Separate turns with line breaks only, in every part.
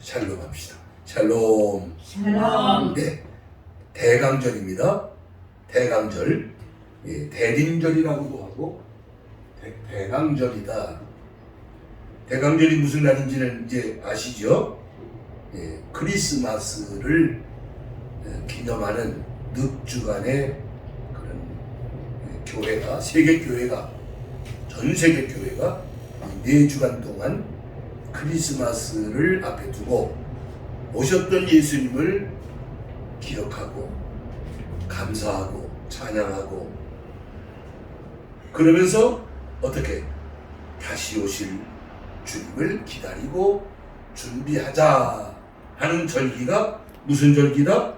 샬롬 합시다. 샬롬.
샬롬.
네. 대강절입니다. 대강절. 예, 대림절이라고도 하고 대, 대강절이다. 대강절이 무슨 날인지는 이제 아시죠? 예, 크리스마스를 예, 기념하는 늑주간의 그런 예, 교회가 세계 교회가 전 세계 교회가 네 주간 동안 크리스마스를 앞에 두고 오셨던 예수님을 기억하고 감사하고 찬양하고 그러면서 어떻게 다시 오실 주님을 기다리고 준비하자 하는 절기가 무슨 절기다?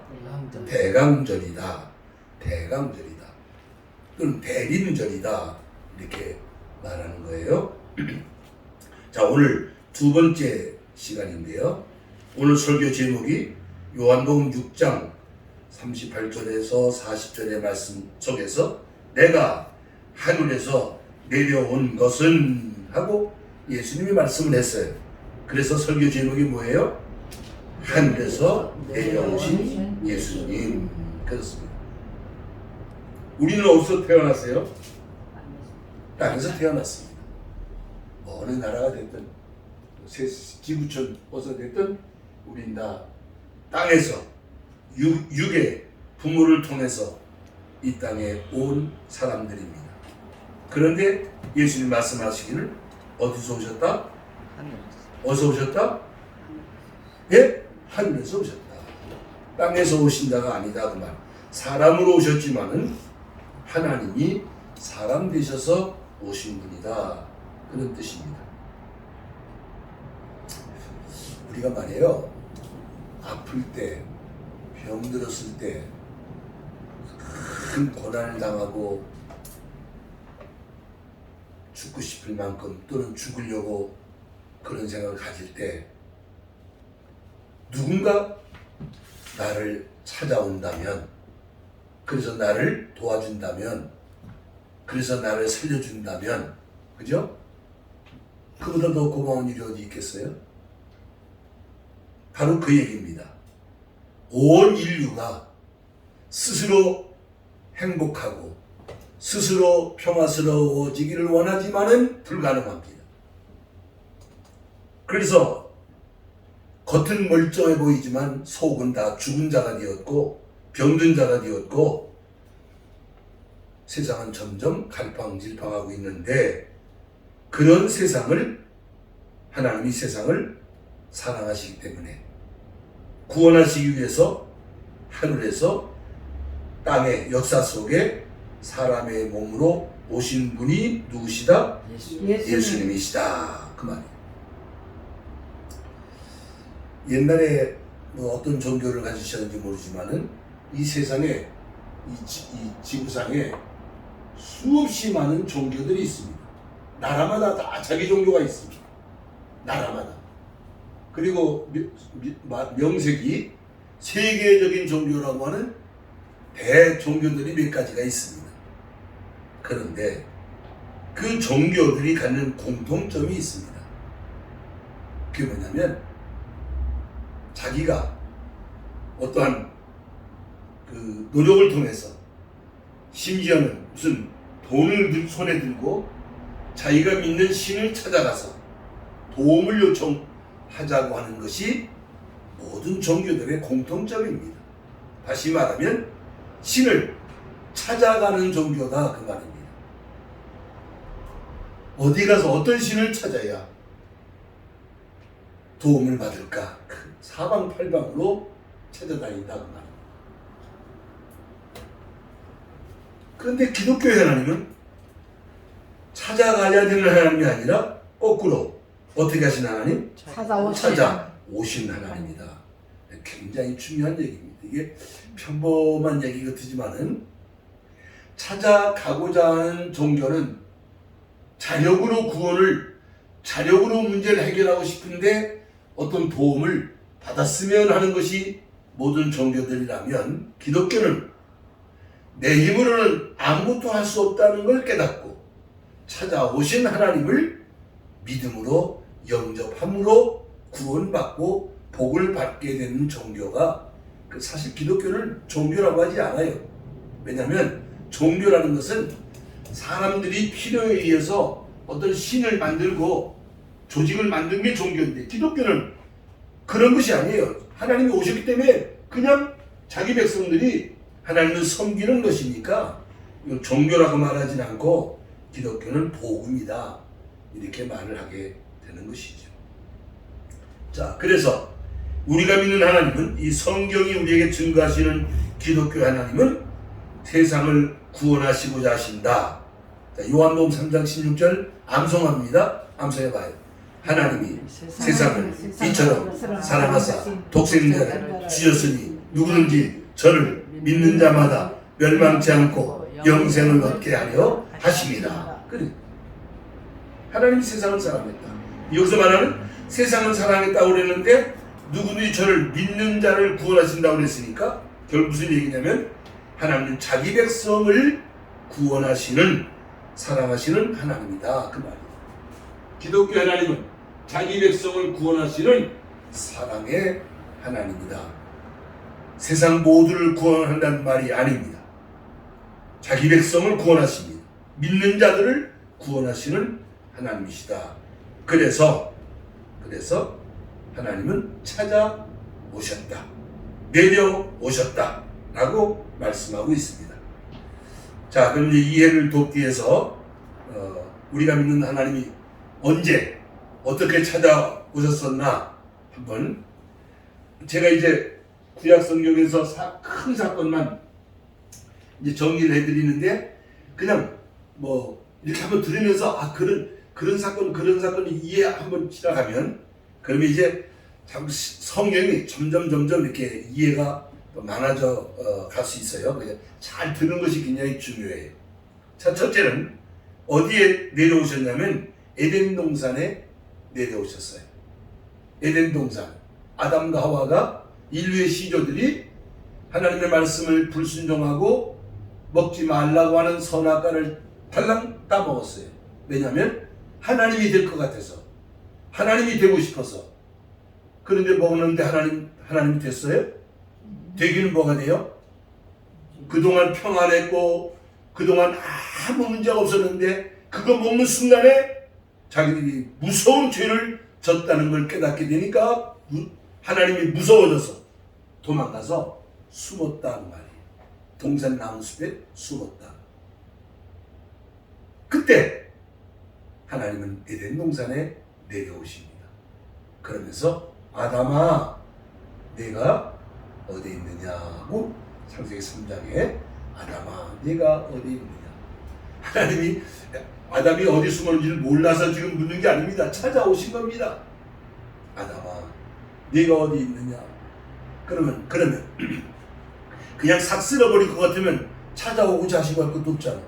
대강절이다. 대강절이다. 또는 대림절이다. 이렇게 말하는 거예요. 자, 오늘 두 번째 시간인데요. 오늘 설교 제목이 요한복음 6장 38절에서 40절의 말씀 속에서 내가 하늘에서 내려온 것은 하고 예수님이 말씀을 했어요. 그래서 설교 제목이 뭐예요? 하늘에서 내려오신 예수님. 그렇습니다. 우리는 어디서 태어났어요? 땅에서 태어났습니다. 뭐 어느 나라가 됐든 세- 지구촌 어디서 됐든 우린 다 땅에서 육, 육의 부모를 통해서 이 땅에 온 사람들입니다. 그런데 예수님 말씀하시기를 어디서 오셨다? 어디서 오셨다? 예? 하늘에서 오셨다. 땅에서 오신다가 아니다 그 말. 사람으로 오셨지만은 하나님이 사람 되셔서 오신 분이다. 그런 뜻입니다. 우리가 말이에요. 아플 때, 병들었을 때, 큰 고난을 당하고 죽고 싶을 만큼 또는 죽으려고 그런 생각을 가질 때 누군가 나를 찾아온다면 그래서 나를 도와준다면 그래서 나를 살려준다면 그죠? 그보다 더 고마운 일이 어디 있겠어요? 바로 그 얘기입니다. 온 인류가 스스로 행복하고 스스로 평화스러워지기를 원하지만은 불가능합니다. 그래서 겉은 멀쩡해 보이지만 속은 다 죽은 자가 되었고 병든 자가 되었고 세상은 점점 갈팡질팡하고 있는데 그런 세상을 하나님이 세상을 사랑하시기 때문에 구원하시기 위해서 하늘에서 땅의 역사 속에 사람의 몸으로 오신 분이 누구시다? 예수님 이시다. 그 말이에요. 옛날에 뭐 어떤 종교를 가지셨는지 모르지만은 이 세상에 이, 지, 이 지구상에 수없이 많은 종교들이 있습니다. 나라마다 다 자기 종교가 있습니다. 나라마다. 그리고 명색이 세계적인 종교라고 하는 대종교들이 몇 가지가 있습니다. 그런데 그 종교들이 갖는 공통점이 있습니다. 그게 뭐냐면 자기가 어떠한 그 노력을 통해서 심지어는 무슨 돈을 들- 손에 들고 자기가 믿는 신을 찾아가서 도움을 요청 하자고 하는 것이 모든 종교들의 공통점입니다. 다시 말하면 신을 찾아가는 종교다 그 말입니다. 어디 가서 어떤 신을 찾아야 도움을 받을까? 그 사방팔방으로 찾아다닌다 그 말입니다. 그런데 기독교의 하나님은 찾아가야 되는 하나님이 아니라 거꾸로 어떻게 하신 하나님?
찾아오신
찾아 오신 하나님이다. 굉장히 중요한 얘기입니다. 이게 평범한 얘기 같지만은 찾아가고자 하는 종교는 자력으로 구원을 자력으로 문제를 해결하고 싶은데 어떤 도움을 받았으면 하는 것이 모든 종교들이라면 기독교는 내 힘으로는 아무것도 할 수 없다는 걸 깨닫고 찾아오신 하나님을 믿음으로 영접함으로 구원받고 복을 받게 되는 종교가 그 사실 기독교를 종교라고 하지 않아요. 왜냐하면 종교라는 것은 사람들이 필요에 의해서 어떤 신을 만들고 조직을 만든 게 종교인데 기독교는 그런 것이 아니에요. 하나님이 오셨기 때문에 그냥 자기 백성들이 하나님을 섬기는 것이니까 종교라고 말하진 않고 기독교는 복음이다. 이렇게 말을 하게 되는 것이죠. 자, 그래서 우리가 믿는 하나님은 이 성경이 우리에게 증거하시는 기독교 하나님은 세상을 구원하시고자 하신다. 자, 요한복음 3장 16절 암송합니다. 암송해 봐요. 하나님이 세상을 이처럼 사랑하사 독생자를 주셨으니 누구든지 저를 믿는 자마다 멸망치 않고 영생을 얻게 하려 하십니다. 그래. 하나님이 세상을 사랑했다. 여기서 말하는 세상을 사랑했다고 그랬는데 누구든지 저를 믿는 자를 구원하신다고 그랬으니까 결국 무슨 얘기냐면 하나님은 자기 백성을 구원하시는 사랑하시는 하나님이다 그 말이에요. 기독교 하나님은 자기 백성을 구원하시는 사랑의 하나님이다. 세상 모두를 구원한다는 말이 아닙니다. 자기 백성을 구원하십니다. 믿는 자들을 구원하시는 하나님이시다. 그래서 그래서 하나님은 찾아 오셨다. 내려오셨다 라고 말씀하고 있습니다. 자, 그럼 이제 이해를 돕기 위해서 어, 우리가 믿는 하나님이 언제 어떻게 찾아오셨었나 한번 제가 이제 구약 성경에서 사, 큰 사건만 이제 정리를 해드리는데 그냥 뭐 이렇게 한번 들으면서 아 그런 그런 사건 그런 사건을 이해 한번 지나가면 그러면 이제 참 성경이 점점 점점 이렇게 이해가 많아져 어, 갈 수 있어요. 잘 듣는 것이 굉장히 중요해요. 자 첫째는 어디에 내려오셨냐면 에덴 동산에 내려오셨어요. 에덴 동산 아담과 하와가 인류의 시조들이 하나님의 말씀을 불순종하고 먹지 말라고 하는 선악과를 달랑 따먹었어요. 왜냐하면 하나님이 될 것 같아서 하나님이 되고 싶어서 그런데 먹는데 하나님 하나님이 됐어요? 되기는 뭐가 돼요? 그동안 평안했고 그동안 아무 문제가 없었는데 그거 먹는 순간에 자기들이 무서운 죄를 졌다는 걸 깨닫게 되니까 무- 하나님이 무서워져서 도망가서 숨었다는 말이에요. 동산 나무 숲에 숨었다. 그때 하나님은 에덴 동산에 내려오십니다. 그러면서 아담아 내가 어디 있느냐고 창세기 3장에 아담아 내가 어디 있느냐 하나님이 아담이 어디 숨었는지를 몰라서 지금 묻는 게 아닙니다. 찾아오신 겁니다. 아담아 네가 어디 있느냐 그러면 그러면 그냥 싹 쓸어버릴 것 같으면 찾아오고 자시고 할 것도 없잖아.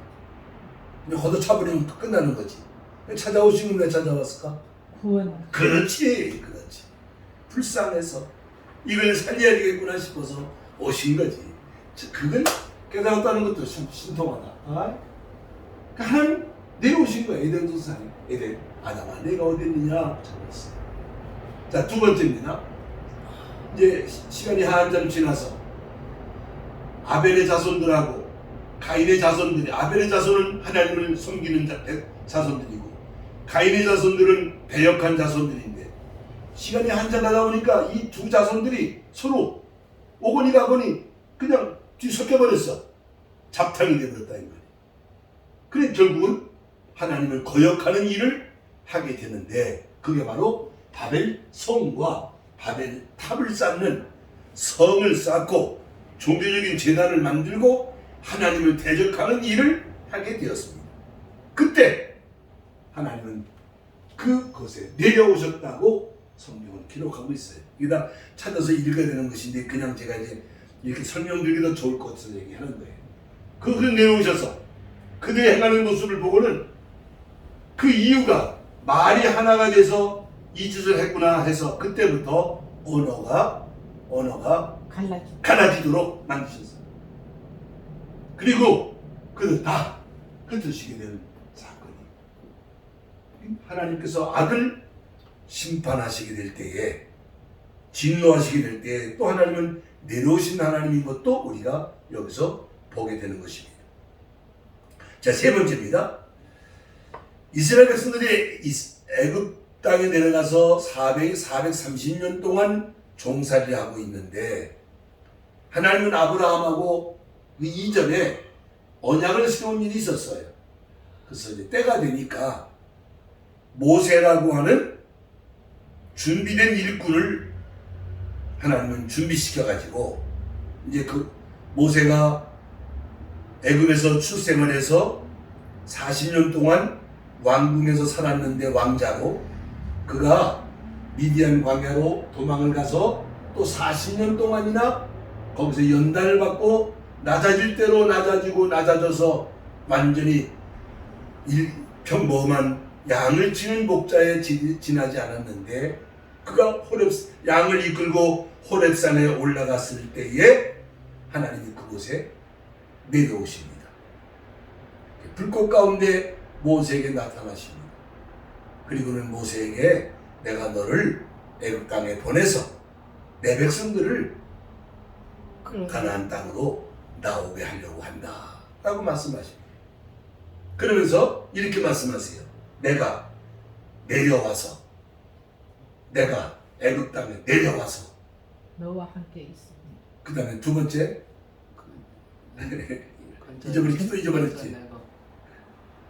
그냥 걷어차버리면 끝나는 거지. 찾아오신 건왜 찾아왔을까?
구원.
그렇지, 그렇지. 불쌍해서 이걸 살려야 되겠구나 싶어서 오신 거지. 저, 그걸 깨달았다는 것도 참 신통하다. 아? 그러니까 하나님 내려오신 거야. 에덴 동산에. 에덴. 아담아, 내가 어디 있느냐? 찾았어. 자, 두 번째입니다. 이제 시- 시간이 한참 지나서 아벨의 자손들하고 가인의 자손들이 아벨의 자손은 하나님을 섬기는 자, 대- 자손들이고 가인의 자손들은 배역한 자손들인데 시간이 한참 가다 보니까 이 두 자손들이 서로 오거니 가거니 그냥 뒤섞여 버렸어. 잡탕이 되버렸다 이 말이야. 그래 결국은 하나님을 거역하는 일을 하게 되는데 그게 바로 바벨 성과 바벨 탑을 쌓는 성을 쌓고 종교적인 재단을 만들고 하나님을 대적하는 일을 하게 되었습니다. 그때 하나님은 그것에 내려오셨다고 성경은 기록하고 있어요. 이게 다 찾아서 읽어야 되는 것인데 그냥 제가 이제 이렇게 설명드리기도 좋을 것 같아서 얘기하는 거예요. 그, 그 내려오셔서 그들의 행하는 모습을 보고는 그 이유가 말이 하나가 돼서 이 짓을 했구나 해서 그때부터 언어가 언어가
갈라져.
갈라지도록 만드셨어요. 그리고 그들 다 흩어지게 되는 하나님께서 악을 심판하시게 될 때에 진노하시게 될때또 하나님은 내려오신 하나님인 것도 우리가 여기서 보게 되는 것입니다. 자, 세 번째입니다. 이스라엘 백성들이 애굽 땅에 내려가서 400, 430년 동안 종살이를 하고 있는데 하나님은 아브라함하고 그 이전에 언약을 세운 일이 있었어요. 그래서 이제 때가 되니까 모세라고 하는 준비된 일꾼을 하나님은 준비시켜 가지고 이제 그 모세가 애굽에서 출생을 해서 40년 동안 왕궁에서 살았는데 왕자로 그가 미디안 광야로 도망을 가서 또 40년 동안이나 거기서 연단을 받고 낮아질 대로 낮아지고 낮아져서 완전히 일, 평범한 양을 치는 목자에 지, 지나지 않았는데 그가 호렙 양을 이끌고 호렙산에 올라갔을 때에 하나님이 그곳에 내려오십니다. 불꽃 가운데 모세에게 나타나십니다. 그리고는 모세에게 내가 너를 애굽 땅에 보내서 내 백성들을 가나안 땅으로 나오게 하려고 한다. 라고 말씀하십니다. 그러면서 이렇게 말씀하세요. 내가 내려와서 내가 애굽 땅에 내려와서
너와 함께 있습니다.
그 다음에 두 번째? 잊어버렸지, 또 잊어버렸지.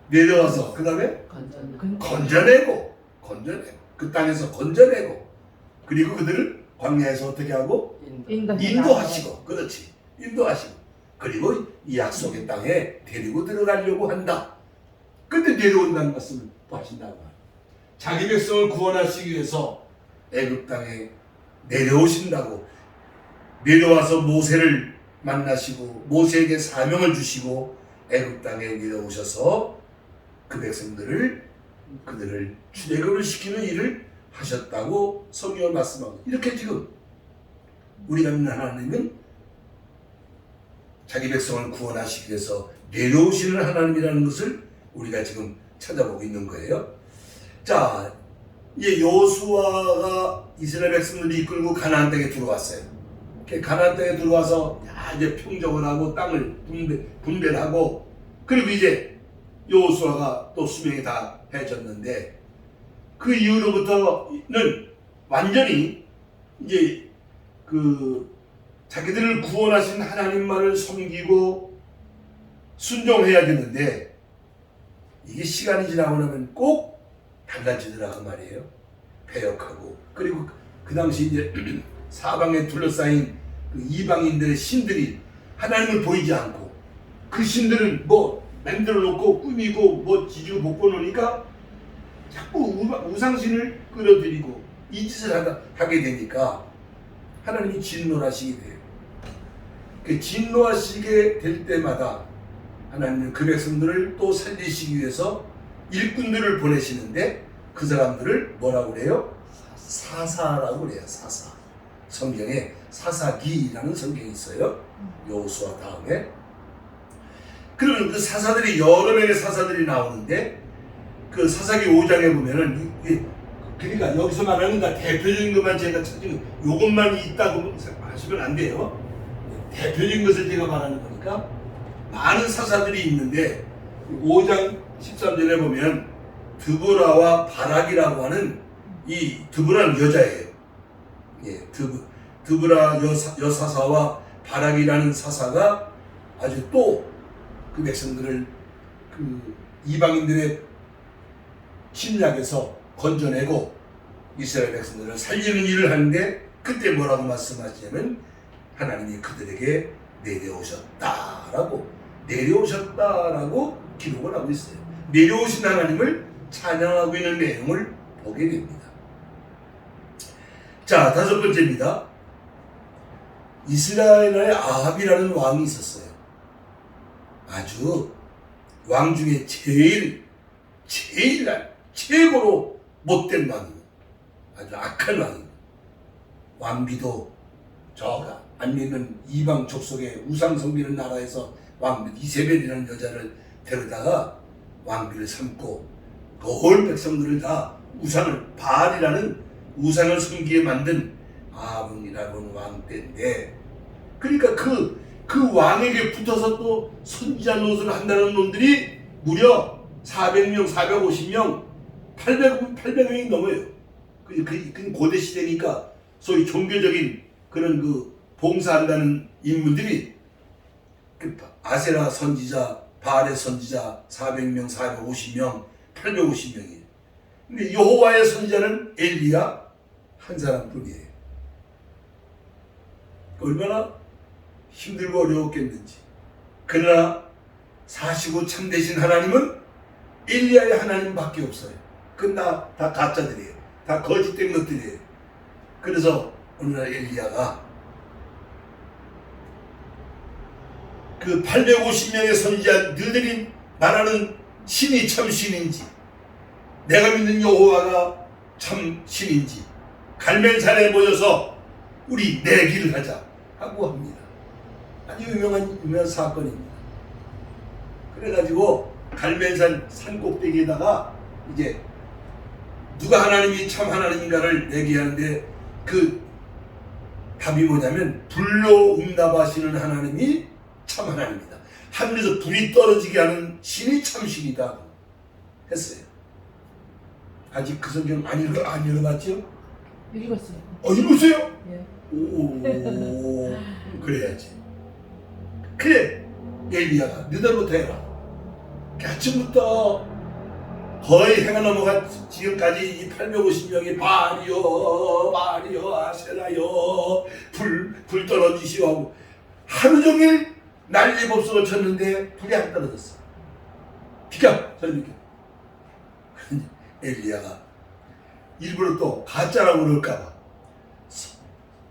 내려와서 그 다음에
근-
건져내고 건져내고 그 땅에서 건져내고 그리고 그들을 광야에서 어떻게 하고?
인도해
인도하시고. 그렇지. 인도하시고. 그리고 이 약속의 땅에 데리고 들어가려고 한다. 근데 내려온다는 말씀을 또 하신다고 말이야. 자기 백성을 구원하시기 위해서 애굽 땅에 내려오신다고 내려와서 모세를 만나시고 모세에게 사명을 주시고 애굽 땅에 내려오셔서 그 백성들을 그들을 출애굽을 시키는 일을 하셨다고 성경을 말씀하고 이렇게 지금 우리가 믿는 하나님은 자기 백성을 구원하시기 위해서 내려오시는 하나님이라는 것을 우리가 지금 찾아보고 있는 거예요. 자, 이제 여수아가 이스라엘 백성들을 이끌고 가나안 땅에 들어왔어요. 가나안 땅에 들어와서 야, 이제 평정을 하고 땅을 분배, 분배를 하고 그리고 이제 여호수아가 또 수명이 다 해졌는데 그 이후로부터는 완전히 이제 그 자기들을 구원하신 하나님만을 섬기고 순종해야 되는데 이게 시간이 지나고 나면 꼭 달라지더라 그 말이에요. 배역하고 그리고 그 당시 이제 사방에 둘러싸인 그 이방인들의 신들이 하나님을 보이지 않고 그 신들은 뭐 만들어 놓고 꾸미고 뭐 지지고 볶아 놓으니까 자꾸 우- 우상신을 끌어들이고 이 짓을 하다, 하게 되니까 하나님이 진노하시게 돼요. 그 진노하시게 될 때마다 하나님은 그 백성들을 또 살리시기 위해서 일꾼들을 보내시는데 그 사람들을 뭐라고 그래요? 사사라고 그래요. 사사. 성경에 사사기라는 성경이 있어요. 여호수아 다음에. 그러면 그 사사들이 여러 명의 사사들이 나오는데 그 사사기 5장에 보면은 그러니까 여기서 말하는 건 대표적인 것만 제가 찾은 요것만 있다고 하시면 안 돼요. 대표적인 것을 제가 말하는 거니까 많은 사사들이 있는데 5장 13절에 보면 드보라와 바락이라고 하는 이 드보라는 여자예요. 예, 드브, 드보라 여사, 여사사와 바락이라는 사사가 아주 또 그 백성들을 그 이방인들의 침략에서 건져내고 이스라엘 백성들을 살리는 일을 하는데 그때 뭐라고 말씀하시냐면 하나님이 그들에게 내려오셨다라고 내려오셨다라고 기록을 하고 있어요. 내려오신 하나님을 찬양하고 있는 내용을 보게 됩니다. 자 다섯 번째입니다. 이스라엘의 아합이라는 왕이 있었어요. 아주 왕 중에 제일 제일 최고로 못된 왕이에요. 아주 악한 왕이에요. 왕비도 저가 안 믿는 이방 족속의 우상 섬기는 나라에서 왕비 이세벨이라는 여자를 데려다가 왕비를 삼고 온 백성들을 다 우상을 바알이라는 우상을 섬기게 만든 아문이라는 왕 때인데 그러니까 그, 그 왕에게 붙어서 또 선지자 노릇을 한다는 놈들이 무려 400명, 450명, 800, 800명이 넘어요. 그, 그, 그 고대 시대니까 소위 종교적인 그런 그 봉사한다는 인물들이 그 아세라 선지자, 바알의 선지자 400명, 450명, 850명이에요. 근데 여호와의 선지자는 엘리야 한 사람뿐이에요. 얼마나 힘들고 어려웠겠는지. 그러나 사시고 참되신 하나님은 엘리야의 하나님밖에 없어요. 다, 다 가짜들이에요. 다 거짓된 것들이에요. 그래서 오늘날 엘리야가 그 850명의 선지자 너들이 말하는 신이 참 신인지 내가 믿는 여호와가 참 신인지 갈멜산에 모여서 우리 내기를 하자 하고 합니다. 아주 유명한 유명한 사건입니다. 그래가지고 갈멜산 산 꼭대기에다가 이제 누가 하나님이 참 하나님인가를 내기하는데 그 답이 뭐냐면 불로 응답하시는 하나님이 참 하나님이다. 하늘에서 불이 떨어지게 하는 신이 참 신이다 했어요. 아직 그 성경 안 읽어 안 읽어봤죠?
읽었어요.
어 읽으세요?
예.
오 그래야지. 그래 엘리야가 너희들부터 해라. 아침부터 거의 해가 넘어가 지금까지 이 850명이 바리요 바리요 아세라요 불, 불 떨어지시오 하고 하루 종일 난리 법석을 쳤는데 불이 안 떨어졌어. 비켜 저리 비켜. 엘리야가 일부러 또 가짜라고 그럴까봐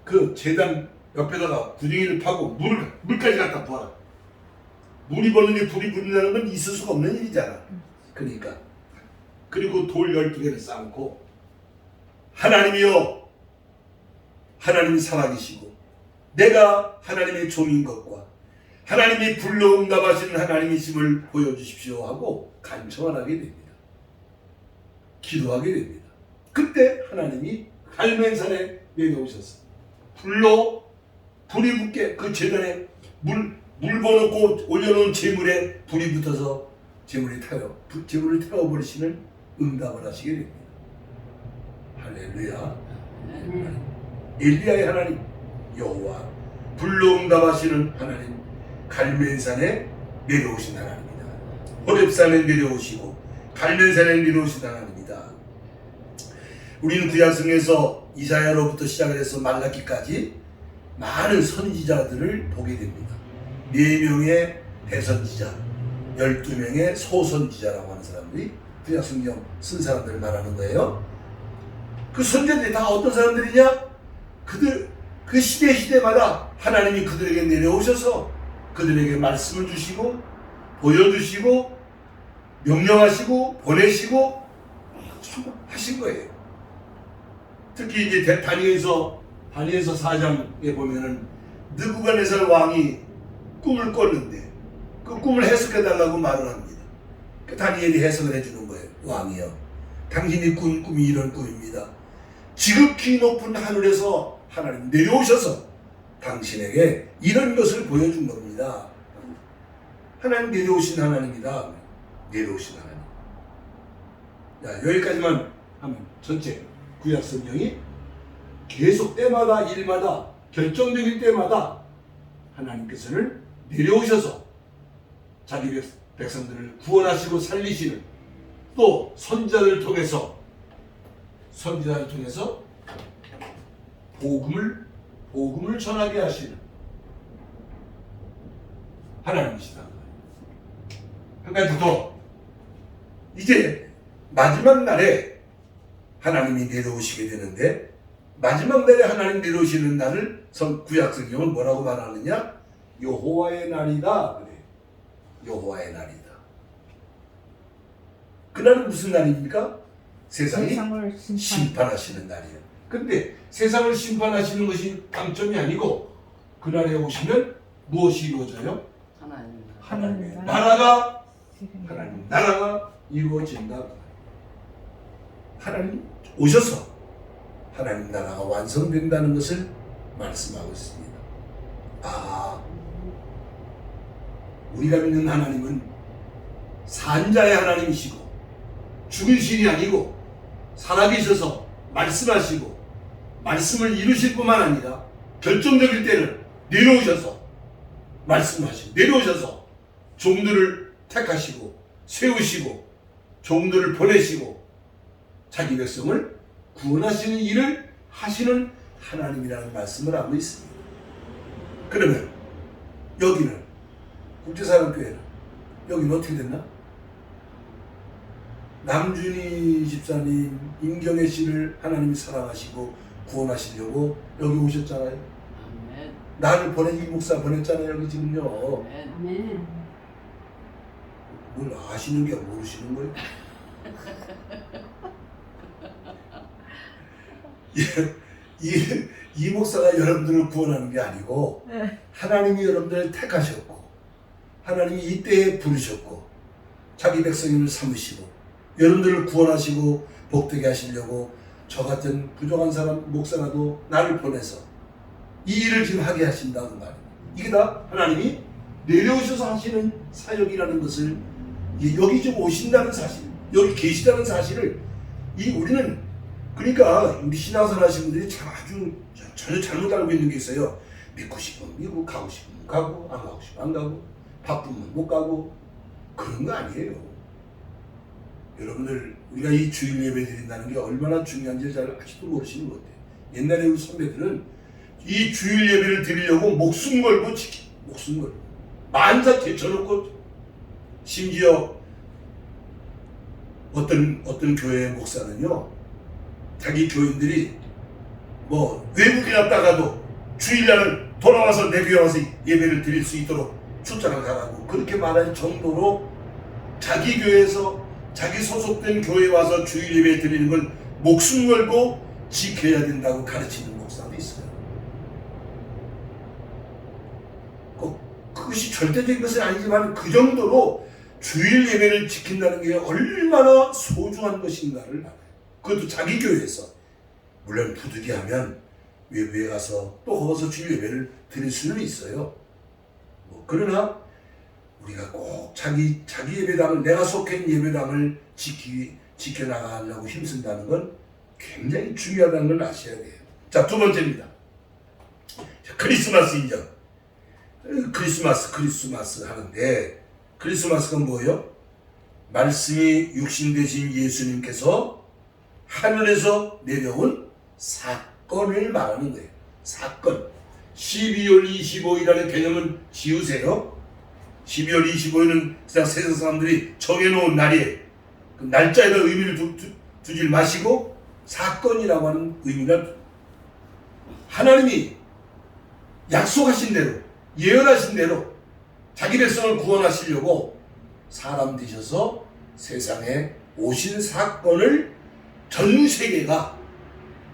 그 재단 옆에다가 구덩이를 파고 물, 물까지 갖다 부어라. 물이 버는데 불이 붙는다는 건 있을 수가 없는 일이잖아. 그러니까. 그리고 돌 12개를 쌓고 하나님이여 하나님이 살아계시고 내가 하나님의 종인 것과 하나님이 불러 응답하시는 하나님이심을 보여주십시오 하고 간청을 하게 됩니다. 기도하게 됩니다. 그때 하나님이 갈멜산에 내려오셨어요. 불로 불이 붙게 그 재단에 물, 물 부어놓고 올려놓은 재물에 불이 붙어서 재물이 타요. 부- 재물을 태워버리시는 응답을 하시게 됩니다. 할렐루야. 엘리야의 하나님 여호와 불로 응답하시는 하나님 갈멜산에 내려오신 하나님이다. 호렙산에 내려오시고 갈멜산에 내려오신 하나님이다. 우리는 구약성에서 이사야로부터 시작을 해서 말라기까지 많은 선지자들을 보게 됩니다. 네 명의 대선지자, 열두 명의 소선지자라고 하는 사람들이 구약 성경 쓴 사람들을 말하는 거예요. 그 선지자들이 다 어떤 사람들이냐? 그들 그 시대 시대마다 하나님이 그들에게 내려오셔서 그들에게 말씀을 주시고 보여주시고 명령하시고 보내시고 참 하신 거예요. 특히 이제 대- 다니엘서 다니엘서 4장에 보면은 느부갓네살 왕이 꿈을 꿨는데 그 꿈을 해석해 달라고 말을 합니다. 그 다니엘이 해석을 해주는 거예요. 왕이요. 당신이 꾼 꿈이 이런 꿈입니다. 지극히 높은 하늘에서 하나님 내려오셔서 당신에게 이런 것을 보여준 겁니다. 하나님 내려오신 하나님이다. 내려오신 하나님. 자, 여기까지만 하면 전체 구약 성경이 계속 때마다 일마다 결정적인 때마다 하나님께서는 내려오셔서 자기 백- 백성들을 구원하시고 살리시는 또 선자를 통해서 선지자를 통해서 복음을 복음을 전하게 하시는 하나님이시다. 한 가지 더 이제 마지막 날에 하나님이 내려오시게 되는데 마지막 날에 하나님 내려오시는 날을 성 구약 성경은 뭐라고 말하느냐? 여호와의 날이다 그래. 여호와의 날이다. 그날은 무슨 날입니까? 세상이. 심판하시는 날이에요. 근데 세상을 심판하시는 것이 강점이 아니고 그날에 오시면 무엇이 이루어져요?
하나님
하나님의
하나님
나라가 하나님 나라가 이루어진다. 하나님 오셔서 하나님 나라가 완성된다는 것을 말씀하고 있습니다. 아, 우리가 믿는 하나님은 산자의 하나님이시고 죽은 신이 아니고 살아계셔서 말씀하시고 말씀을 이루실 뿐만 아니라 결정적일 때는 내려오셔서 말씀하시고 내려오셔서 종들을 택하시고 세우시고 종들을 보내시고 자기 백성을 구원하시는 일을 하시는 하나님이라는 말씀을 하고 있습니다. 그러면 여기는 국제사랑교회는 여기는 어떻게 됐나? 남준희 집사님, 임경애 씨를 하나님이 사랑하시고 구원하시려고 여기 오셨잖아요.
아멘.
나를 보내 이 목사 보냈잖아요 여기 지금요.
아멘.
아멘.
뭘 아시는 게 모르시는 거예요? 이, 이, 이 목사가 여러분들을 구원하는 게 아니고
네.
하나님이 여러분들을 택하셨고 하나님이 이때에 부르셨고 자기 백성임을 삼으시고 여러분들을 구원하시고 복되게 하시려고 저 같은 부족한 사람 목사라도 나를 보내서 이 일을 지금 하게 하신다는 말입니다. 이게 다 하나님이 내려오셔서 하시는 사역이라는 것을 이- 여기 지금 오신다는 사실, 여기 계시다는 사실을 이 우리는 그러니까 우리 신앙생활 하시는 분들이 참 아주 전혀 잘못 알고 있는 게 있어요. 믿고 싶으면 미국 가고 싶으면 가고 안 가고 싶으면 안 가고 바쁘면 못 가고 그런 거 아니에요. 여러분들 우리가 이 주일 예배 드린다는 게 얼마나 중요한지 잘 아직도 모르시는 것 같아요. 옛날에 우리 선배들은 이 주일 예배를 드리려고 목숨 걸고 지키 목숨 걸고 만사 제쳐놓고 심지어 어떤 어떤 교회 목사는요 자기 교인들이 뭐 외국에 갔다가도 주일날은 돌아와서 내 교회 와서 예배를 드릴 수 있도록 출장을 가라고 그렇게 말할 정도로 자기 교회에서 자기 소속된 교회 와서 주일 예배 드리는 걸 목숨 걸고 지켜야 된다고 가르치는 목사도 있어요. 꼭 그것이 절대적인 것은 아니지만 그 정도로 주일 예배를 지킨다는 게 얼마나 소중한 것인가를. 그것도 자기 교회에서 물론 부득이하면 외부에 가서 또 거기서 주일 예배를 드릴 수는 있어요. 뭐 그러나 우리가 꼭 자기 자기 예배당을 내가 속해 있는 예배당을 지키 지켜 나가려고 힘쓴다는 건 굉장히 중요하다는 걸 아셔야 돼요. 자 두 번째입니다. 자, 크리스마스 인정. 어, 크리스마스 크리스마스 하는데 크리스마스가 뭐예요? 말씀이 육신 되신 예수님께서 하늘에서 내려온 사건을 말하는 거예요. 사건. 12월 25일이라는 개념은 지우세요. 12월 25일은 그냥 세상 사람들이 정해놓은 날이에요. 그 날짜에다 의미를 두, 두, 두질 마시고 사건이라고 하는 의미가 하나님이 약속하신 대로 예언하신 대로 자기 백성을 구원하시려고 사람 되셔서 세상에 오신 사건을 전 세계가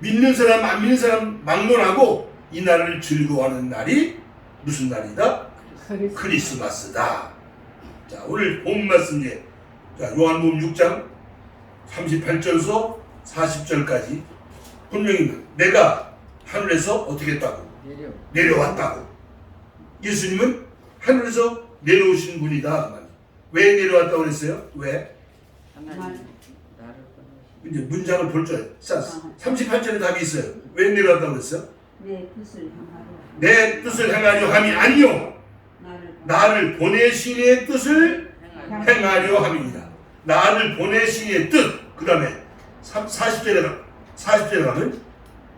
믿는 사람 안 믿는 사람 막론하고 이 날을 즐거워하는 날이 무슨 날이다?
크리스.
크리스마스 다. 자, 오늘 본 말씀제. 자, 요한복음 6장 38절에서 40절까지 분명히 내가 하늘에서 어떻게 했다고?
내려.
내려왔다고. 예수님은 하늘에서 내려오신 분이다. 그. 왜 내려왔다고 그랬어요? 왜? 이제 문장을 볼 줄. 자, 38절에 답이 있어요. 왜 내려왔다고 그랬어요?
내 뜻을 향하여
내 뜻을 행하려 함이 아니요.
나를
보내신 이의 뜻을. 행하려 함입니다. 나를 보내신 이의 뜻. 그 다음에 40절에 가 40절에 가면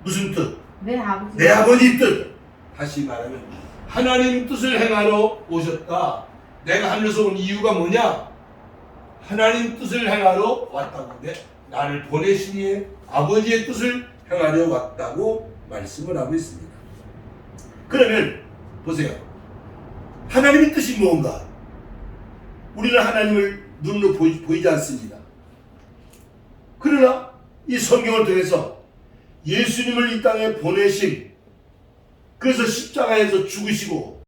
무슨 뜻?
내 아버지.
내 아버지 뜻. 다시 말하면 하나님 뜻을 행하러 오셨다. 내가 하늘에서 온 이유가 뭐냐? 하나님 뜻을 행하러 왔다고. 내 나를 보내신 이의 아버지의 뜻을 행하려 왔다고 말씀을 하고 있습니다. 그러면 보세요. 하나님의 뜻이 뭔가? 우리는 하나님을 눈으로 보이, 보이지 않습니다. 그러나 이 성경을 통해서 예수님을 이 땅에 보내신 그래서 십자가에서 죽으시고